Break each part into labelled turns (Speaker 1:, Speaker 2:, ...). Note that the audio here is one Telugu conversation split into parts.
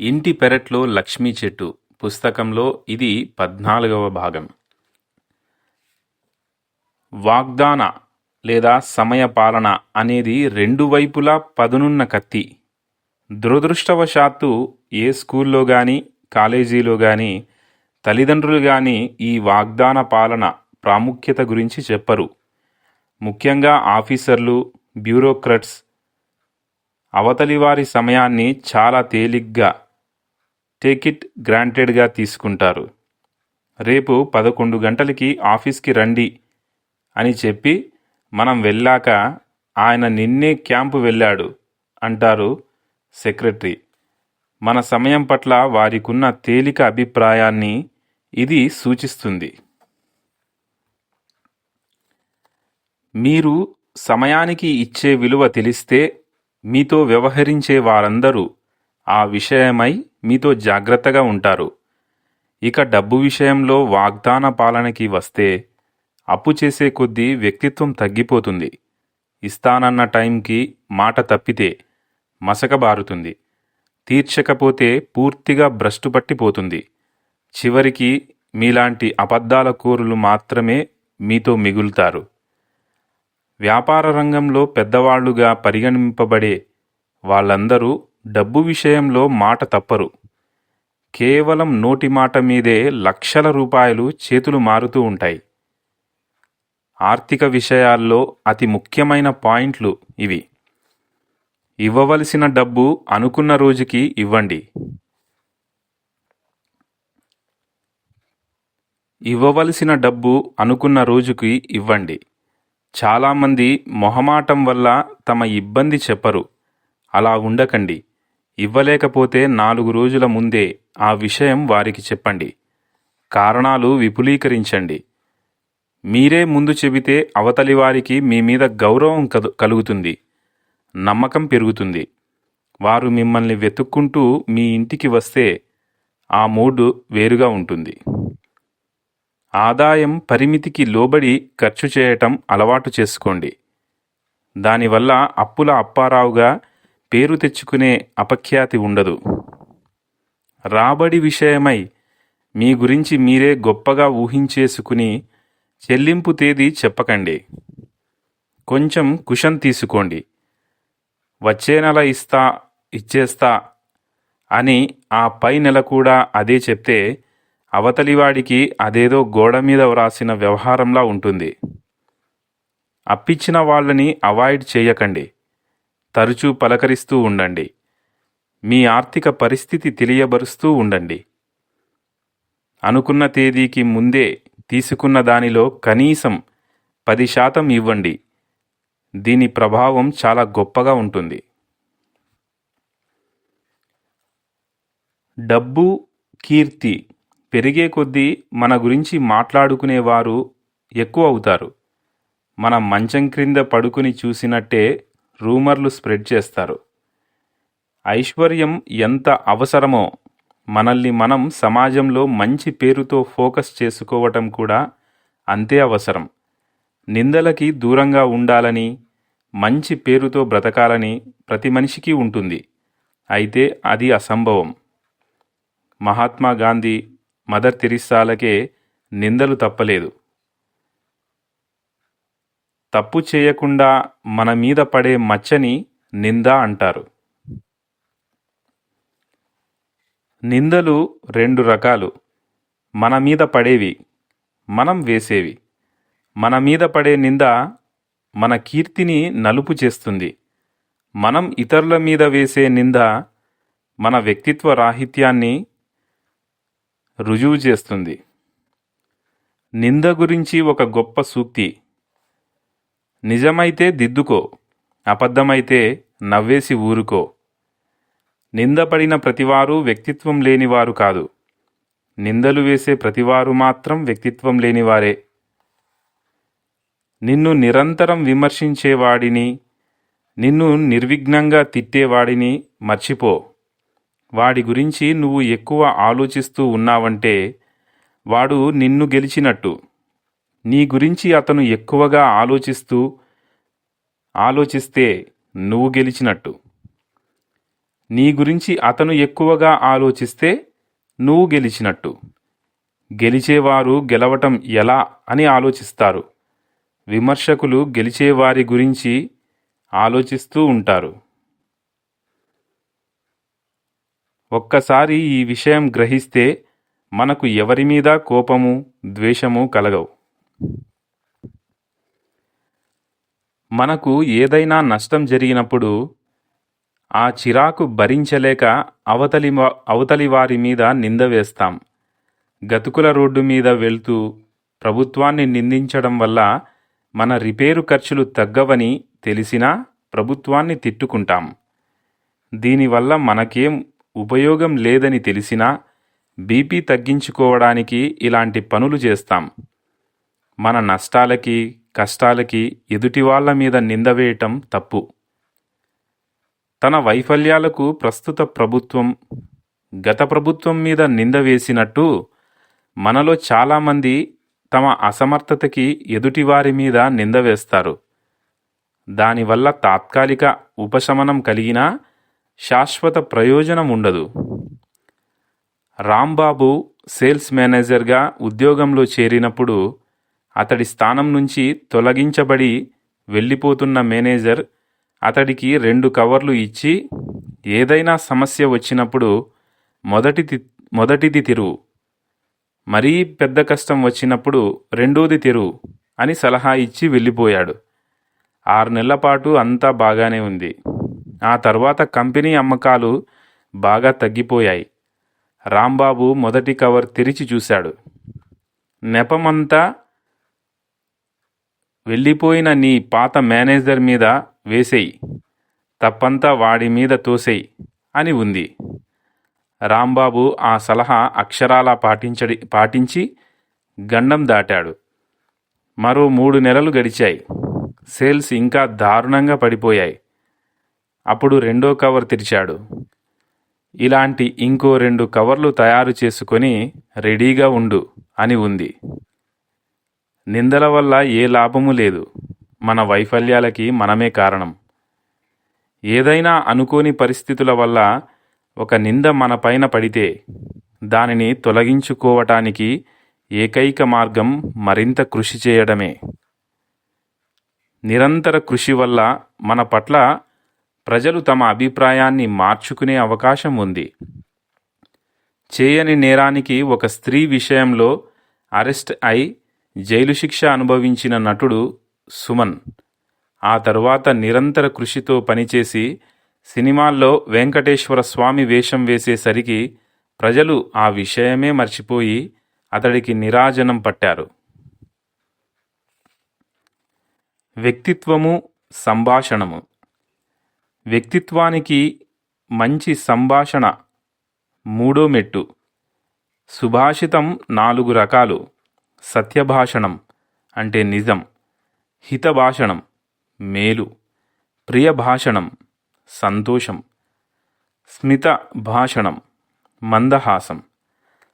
Speaker 1: ఇంటి పెరట్లో లక్ష్మీ చెట్టు పుస్తకంలో ఇది పద్నాలుగవ భాగం. వాగ్దాన లేదా సమయపాలన అనేది రెండు వైపులా పదునున్న కత్తి. దురదృష్టవశాత్తు ఏ స్కూల్లో కానీ కాలేజీలో కానీ తల్లిదండ్రులు కానీ ఈ వాగ్దాన పాలన ప్రాముఖ్యత గురించి చెప్పరు. ముఖ్యంగా ఆఫీసర్లు బ్యూరోక్రట్స్ అవతలి వారి సమయాన్ని చాలా తేలిగ్గా టేక్ ఇట్ గ్రాంటెడ్గా తీసుకుంటారు. రేపు పదకొండు గంటలకి ఆఫీస్కి రండి అని చెప్పి మనం వెళ్ళాక ఆయన నిన్నే క్యాంపు వెళ్ళాడు అంటారు సెక్రటరీ. మన సమయం పట్ల వారికున్న తేలిక అభిప్రాయాన్ని ఇది సూచిస్తుంది. మీరు సమయానికి ఇచ్చే విలువ తెలిస్తే మీతో వ్యవహరించే వారందరూ ఆ విషయమై మీతో జాగ్రత్తగా ఉంటారు. ఇక డబ్బు విషయంలో వాగ్దాన పాలనకి వస్తే అప్పు చేసే కొద్దీ వ్యక్తిత్వం తగ్గిపోతుంది. ఇస్తానన్న టైంకి మాట తప్పితే మసకబారుతుంది. తీర్చకపోతే పూర్తిగా భ్రష్టు పట్టిపోతుంది చివరికి మీలాంటి అబద్ధాల కోరులు మాత్రమే మీతో మిగులుతారు. వ్యాపార రంగంలో పెద్దవాళ్ళుగా పరిగణింపబడే వాళ్ళందరూ డబ్బు విషయంలో మాట తప్పరు. కేవలం నోటి మాట మీదే లక్షల రూపాయలు చేతులు మారుతూ ఉంటాయి. ఆర్థిక విషయాల్లో అతి ముఖ్యమైన పాయింట్లు ఇవి. ఇవ్వవలసిన డబ్బు అనుకున్న రోజుకి ఇవ్వండి. ఇవ్వవలసిన డబ్బు అనుకున్న రోజుకి ఇవ్వండి. చాలామంది మొహమాటం వల్ల తమ ఇబ్బంది చెప్పరు. అలా ఉండకండి. ఇవ్వలేకపోతే నాలుగు రోజుల ముందే ఆ విషయం వారికి చెప్పండి. కారణాలు విపులీకరించండి. మీరే ముందు చెబితే అవతలి వారికి మీ మీద గౌరవం కలుగుతుంది. నమ్మకం పెరుగుతుంది. వారు మిమ్మల్ని వెతుక్కుంటూ మీ ఇంటికి వస్తే ఆ మూడు వేరుగా ఉంటుంది. ఆదాయం పరిమితికి లోబడి ఖర్చు చేయటం అలవాటు చేసుకోండి. దానివల్ల అప్పుల అప్పారావుగా పేరు తెచ్చుకునే అపఖ్యాతి ఉండదు. రాబడి విషయమై మీ గురించి మీరే గొప్పగా ఊహించేసుకుని చెల్లింపు తేదీ చెప్పకండి. కొంచెం కుషన్ తీసుకోండి. వచ్చే నెల ఇస్తా ఇచ్చేస్తా అని ఆ పై నెల కూడా అదే చెప్తే అవతలివాడికి అదేదో గోడ మీద వ్రాసిన వ్యవహారంలా ఉంటుంది. అప్పిచ్చిన వాళ్ళని అవాయిడ్ చేయకండి. తరచూ పలకరిస్తూ ఉండండి. మీ ఆర్థిక పరిస్థితి తెలియబరుస్తూ ఉండండి. అనుకున్న తేదీకి ముందే తీసుకున్న దానిలో కనీసం పది శాతం ఇవ్వండి. దీని ప్రభావం చాలా గొప్పగా ఉంటుంది. డబ్బు కీర్తి పెరిగే కొద్దీ మన గురించి మాట్లాడుకునేవారు ఎక్కువ అవుతారు. మన మంచం క్రింద పడుకుని చూసినట్టే రూమర్లు స్ప్రెడ్ చేస్తారు. ఐశ్వర్యం ఎంత అవసరమో మనల్ని మనం సమాజంలో మంచి పేరుతో ఫోకస్ చేసుకోవటం కూడా అంతే అవసరం. నిందలకి దూరంగా ఉండాలని మంచి పేరుతో బ్రతకాలని ప్రతి మనిషికి ఉంటుంది. అయితే అది అసంభవం. మహాత్మా గాంధీ మదర్ తెరిస్సాలకే నిందలు తప్పలేదు. తప్పు చేయకుండా మన మీద పడే మచ్చని నింద అంటారు. నిందలు రెండు రకాలు. మన మీద పడేవి మనం వేసేవి. మన మీద పడే నింద మన కీర్తిని నలుపు చేస్తుంది. మనం ఇతరుల మీద వేసే నింద మన వ్యక్తిత్వ రాహిత్యాన్ని రుజువు చేస్తుంది. నింద గురించి ఒక గొప్ప సూక్తి. నిజమైతే దిద్దుకో అబద్ధమైతే నవ్వేసి ఊరుకో. నిందపడిన ప్రతివారు వ్యక్తిత్వం లేనివారు కాదు. నిందలు వేసే ప్రతివారు మాత్రం వ్యక్తిత్వం లేనివారే. నిన్ను నిరంతరం విమర్శించేవాడిని నిన్ను నిర్విఘ్నంగా తిట్టేవాడిని మర్చిపో. వాడి గురించి నువ్వు ఎక్కువ ఆలోచిస్తూ ఉన్నావంటే వాడు నిన్ను గెలిచినట్టు. నీ గురించి అతను ఎక్కువగా ఆలోచిస్తూ ఆలోచిస్తే నువ్వు గెలిచినట్టు. నీ గురించి అతను ఎక్కువగా ఆలోచిస్తే నువ్వు గెలిచినట్టు. గెలిచేవారు గెలవటం ఎలా అని ఆలోచిస్తారు. విమర్శకులు గెలిచేవారి గురించి ఆలోచిస్తూ ఉంటారు. ఒక్కసారి ఈ విషయం గ్రహిస్తే మనకు ఎవరి మీద కోపము ద్వేషము కలగవు. మనకు ఏదైనా నష్టం జరిగినప్పుడు ఆ చిరాకు భరించలేక అవతలి అవతలి వారి మీద నింద వేస్తాం. గతుకుల రోడ్డు మీద వెళ్తూ ప్రభుత్వాన్ని నిందించడం వల్ల మన రిపేరు ఖర్చులు తగ్గవని తెలిసినా ప్రభుత్వాన్ని తిట్టుకుంటాం. దీనివల్ల మనకేం ఉపయోగం లేదని తెలిసినా బీపీ తగ్గించుకోవడానికి ఇలాంటి పనులు చేస్తాం. మన నష్టాలకి కష్టాలకి ఎదుటి వాళ్ళ మీద నింద వేయటం తప్పు. తన వైఫల్యాలకు ప్రస్తుత ప్రభుత్వం గత ప్రభుత్వం మీద నింద వేసినట్టు మనలో చాలామంది తమ అసమర్థతకి ఎదుటివారి మీద నింద వేస్తారు. దానివల్ల తాత్కాలిక ఉపశమనం కలిగినా శాశ్వత ప్రయోజనం ఉండదు. రాంబాబు సేల్స్ మేనేజర్గా ఉద్యోగంలో చేరినప్పుడు అతడి స్థానం నుంచి తొలగించబడి వెళ్ళిపోతున్న మేనేజర్ అతడికి రెండు కవర్లు ఇచ్చి ఏదైనా సమస్య వచ్చినప్పుడు మొదటిది మొదటిది తిరువు మరీ పెద్ద కష్టం వచ్చినప్పుడు రెండోది తిరువు అని సలహా ఇచ్చి వెళ్ళిపోయాడు. ఆరు నెలల పాటు అంతా బాగానే ఉంది. ఆ తర్వాత కంపెనీ అమ్మకాలు బాగా తగ్గిపోయాయి. రాంబాబు మొదటి కవర్ తెరిచి చూశాడు. నెపమంతా వెళ్ళిపోయిన నీ పాత మేనేజర్ మీద వేసేయి. తప్పంతా వాడి మీద తోసేయి అని ఉంది. రాంబాబు ఆ సలహా అక్షరాలా పాటించడి పాటించి గండం దాటాడు. మరో మూడు నెలలు గడిచాయి. సేల్స్ ఇంకా దారుణంగా పడిపోయాయి. అప్పుడు రెండో కవర్ తెరిచాడు. ఇలాంటి ఇంకో రెండు కవర్లు తయారు చేసుకొని రెడీగా ఉండు అని ఉంది. నిందల వల్ల ఏ లాభము లేదు. మన వైఫల్యాలకి మనమే కారణం. ఏదైనా అనుకోని పరిస్థితుల వల్ల ఒక నింద మన పైన పడితే దానిని తొలగించుకోవటానికి ఏకైక మార్గం మరింత కృషి చేయడమే. నిరంతర కృషి వల్ల మన పట్ల ప్రజలు తమ అభిప్రాయాన్ని మార్చుకునే అవకాశం ఉంది. చేయని నేరానికి ఒక స్త్రీ విషయంలో అరెస్ట్ అయి జైలు శిక్ష అనుభవించిన నటుడు సుమన్. ఆ తరువాత నిరంతర కృషితో పనిచేసి సినిమాల్లో వెంకటేశ్వర స్వామి వేషం వేసేసరికి ప్రజలు ఆ విషయమే మర్చిపోయి అతడికి నిరాజనం పట్టారు. వ్యక్తిత్వము సంభాషణము. వ్యక్తిత్వానికి మంచి సంభాషణ మూడో మెట్టు. సుభాషితం నాలుగు రకాలు. సత్యభాషణం అంటే నిజం హితభాషణం మేలు ప్రియభాషణం సంతోషం స్మిత భాషణం మందహాసం.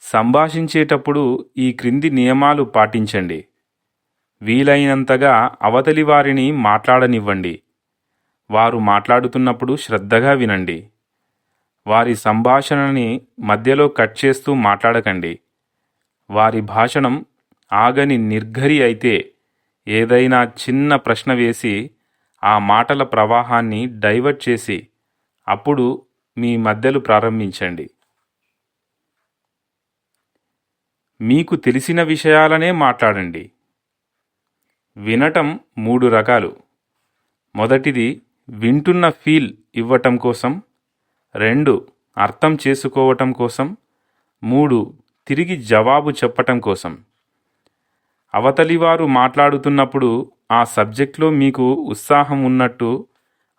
Speaker 1: సంభాషించేటప్పుడు ఈ క్రింది నియమాలు పాటించండి. వీలైనంతగా అవతలి వారిని మాట్లాడనివ్వండి. వారు మాట్లాడుతున్నప్పుడు శ్రద్ధగా వినండి. వారి సంభాషణని మధ్యలో కట్ చేస్తూ మాట్లాడకండి. వారి భాషణం ఆగని నిర్ఘరి అయితే ఏదైనా చిన్న ప్రశ్న వేసి ఆ మాటల ప్రవాహాన్ని డైవర్ట్ చేసి అప్పుడు మీ మధ్యలు ప్రారంభించండి. మీకు తెలిసిన విషయాలనే మాట్లాడండి. వినటం మూడు రకాలు. మొదటిది వింటున్న ఫీల్ ఇవ్వటం కోసం. రెండు అర్థం చేసుకోవటం కోసం. మూడు తిరిగి జవాబు చెప్పటం కోసం. అవతలివారు మాట్లాడుతున్నప్పుడు ఆ సబ్జెక్ట్లో మీకు ఉత్సాహం ఉన్నట్టు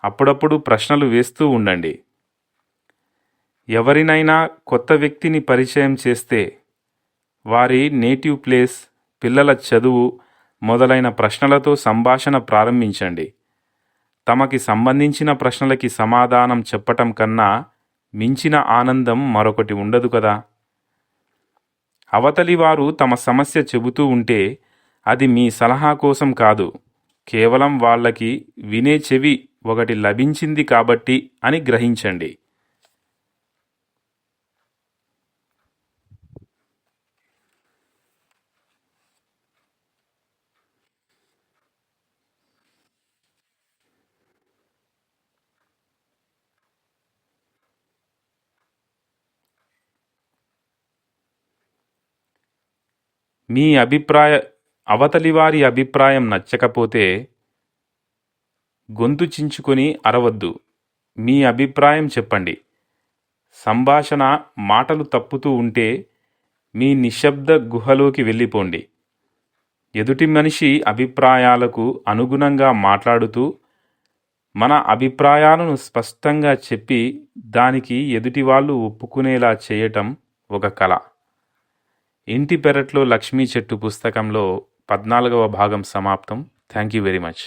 Speaker 1: అప్పుడప్పుడు ప్రశ్నలు వేస్తూ ఉండండి. ఎవరినైనా కొత్త వ్యక్తిని పరిచయం చేస్తే వారి నేటివ్ ప్లేస్ పిల్లల చదువు మొదలైన ప్రశ్నలతో సంభాషణ ప్రారంభించండి. తమకి సంబంధించిన ప్రశ్నలకి సమాధానం చెప్పటం కన్నా మించిన ఆనందం మరొకటి ఉండదు కదా? అవతలి వారు తమ సమస్య చెబుతూ ఉంటే అది మీ సలహా కోసం కాదు. కేవలం వాళ్ళకి వినే చెవి ఒకటి లభించింది కాబట్టి అని గ్రహించండి. మీ అభిప్రాయ అవతలి వారి అభిప్రాయం నచ్చకపోతే గొంతు చించుకొని అరవద్దు. మీ అభిప్రాయం చెప్పండి. సంభాషణ మాటలు తప్పుతూ ఉంటే మీ నిశ్శబ్ద గుహలోకి వెళ్ళిపోండి. ఎదుటి మనిషి అభిప్రాయాలకు అనుగుణంగా మాట్లాడుతూ మన అభిప్రాయాలను స్పష్టంగా చెప్పి దానికి ఎదుటి వాళ్ళు ఒప్పుకునేలా చేయటం ఒక కళ. ఇంటి పెరట్లో లక్ష్మీ చెట్టు పుస్తకంలో పద్నాలుగవ భాగం సమాప్తం. Thank you very much